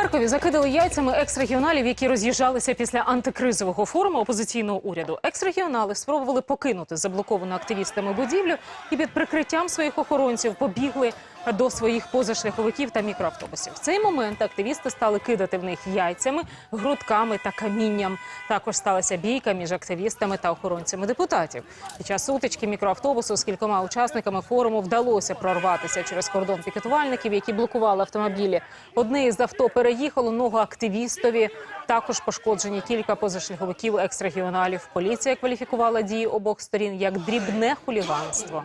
Харкові закидали яйцями екс-регіоналів, які роз'їжджалися після антикризового форуму опозиційного уряду. Екс-регіонали спробували покинути заблоковану активістами будівлю і під прикриттям своїх охоронців побігли до своїх позашляховиків та мікроавтобусів. В цей момент активісти стали кидати в них яйцями, грудками та камінням. Також сталася бійка між активістами та охоронцями депутатів. Під час сутички мікроавтобусу з кількома учасниками форуму вдалося прорватися через кордон пікетувальників, які блокували автомобілі. Одне із авто переїхало ногу активістові. Також пошкоджені кілька позашляховиків екс-регіоналів. Поліція кваліфікувала дії обох сторін як дрібне хуліганство.